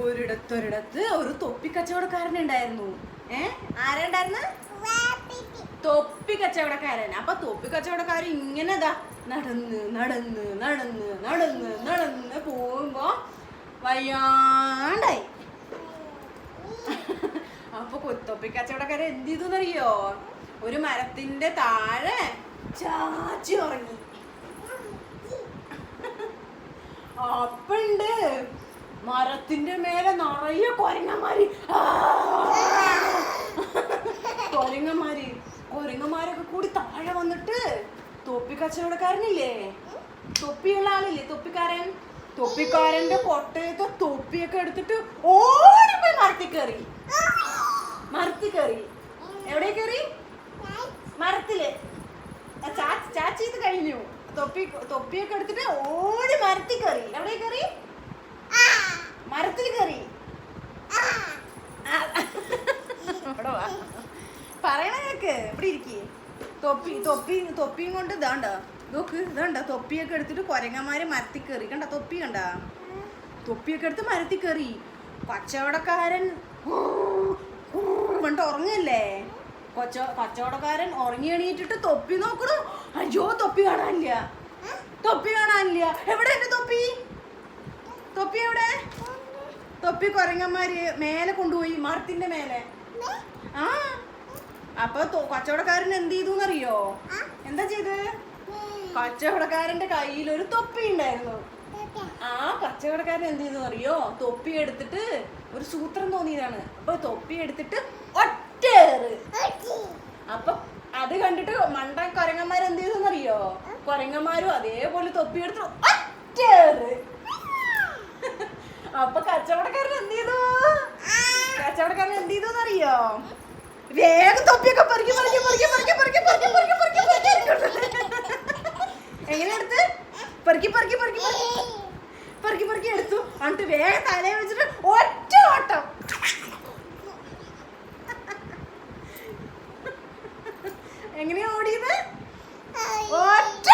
ഒരിടത്തൊരിടത്ത് ഒരു തൊപ്പി കച്ചവടക്കാരൻ ഉണ്ടായിരുന്നു ഏ? ആരുണ്ടായിരുന്നു? തൊപ്പി കച്ചവടക്കാരൻ. അപ്പൊ തൊപ്പി കച്ചവടക്കാരൻ ഇങ്ങനെ നടന്ന് നടന്ന് നടന്ന് നടന്ന് നടന്ന് പോകുമ്പോ വയ്യാണ്ടായി. അപ്പൊ കൊത്തൊപ്പി കച്ചവടക്കാരൻ എന്ത് ചെയ്തു എന്നറിയോ ഒരു മരത്തിന്റെ താഴെ ചാച്ചി ഉറങ്ങി. അപ്പണ്ട് മരത്തിന്റെ മേലെ നിറയെ കൊരങ്ങന്മാര്! കൊരങ്ങന്മാര്. കൊരങ്ങന്മാരൊക്കെ കൂടി താഴെ വന്നിട്ട് തൊപ്പി കച്ചവടക്കാരനില്ലേ? തൊപ്പിയുള്ള ആളില്ലേ തൊപ്പിക്കാരൻ? തൊപ്പിക്കാരന്റെ കൊട്ടയത്തെ തൊപ്പിയൊക്കെ എടുത്തിട്ട് ഓടിപ്പോയി മരത്തിൽ കയറി. മരത്തിൽ കയറി. എവിടെ കയറി? മരത്തിൽ. ചാച്ചു ഇത് കഴിഞ്ഞു. തൊപ്പി തൊപ്പിയൊക്കെ എടുത്തിട്ട് ഓടി മരത്തിൽ കയറി. എവിടെ കയറി? മരത്തിൽ കയറി. പറയണ കേക്ക് ഇവിടെ ഇരിക്കേ. തൊപ്പി തൊപ്പി തൊപ്പിയും കൊണ്ട് ഇതാണ്ട നോക്ക് ഇതാണ്ട തൊപ്പിയൊക്കെ എടുത്തിട്ട് കൊരങ്ങന്മാര് മരത്തിൽ കയറി. കണ്ട തൊപ്പി കണ്ട? തൊപ്പിയൊക്കെ എടുത്ത് മരത്തിൽ കയറി. കച്ചവടക്കാരൻ എന്നിട്ട് ഉറങ്ങല്ലേ? കൊച്ച കച്ചവടക്കാരൻ ഉറങ്ങി എണീറ്റിട്ട് തൊപ്പി നോക്കണു. അയ്യോ തൊപ്പി കാണാനില്ല. തൊപ്പി കാണാനില്ല. എവിടെ എന്റെ തൊപ്പി? തൊപ്പി എവിടെ? തൊപ്പി കൊരങ്ങന്മാര് മേലെ കൊണ്ടുപോയി മരത്തിന്റെ മേലെ. ആ. അപ്പൊ കച്ചവടക്കാരൻ എന്ത് ചെയ്തു എന്നറിയോ എന്താ ചെയ്ത്? കച്ചവടക്കാരന്റെ കയ്യിൽ ഒരു തൊപ്പി ഉണ്ടായിരുന്നു. ആ കച്ചവടക്കാരൻ എന്ത് ചെയ്തു അറിയോ തൊപ്പി എടുത്തിട്ട് ഒരു സൂത്രം തോന്നിയതാണ്. അപ്പൊ തൊപ്പി എടുത്തിട്ട് ഒറ്റേറ് അപ്പൊ അത് കണ്ടിട്ട് മണ്ട കൊരങ്ങന്മാർ എന്ത് ചെയ്തു അറിയോ കൊരങ്ങന്മാരും അതേപോലെ തൊപ്പി എടുത്തു ഒറ്റേറ് അപ്പൊ കച്ചവടക്കാരൻ എന്ത് ചെയ്തു? കച്ചവടക്കാരൻ എന്ത് ചെയ്തു അറിയോ വേഗം തൊപ്പിയൊക്കെ പറിക്കി പറിക്കി പറിക്കി പറിക്കി പറിക്കി പറിക്കി പറിക്കി പറിക്കി പറിക്കി എങ്ങനെ എടുത്ത്? പെറുക്കി പെറുക്കി പെറുക്കി പെറുക്കി. പെറുക്കി എടുത്തു. എന്നിട്ട് വേഗം തലയെ വെച്ചിട്ട് ഒറ്റ ഓട്ടം. എങ്ങനെയാ ഓടിയത്? ഒറ്റ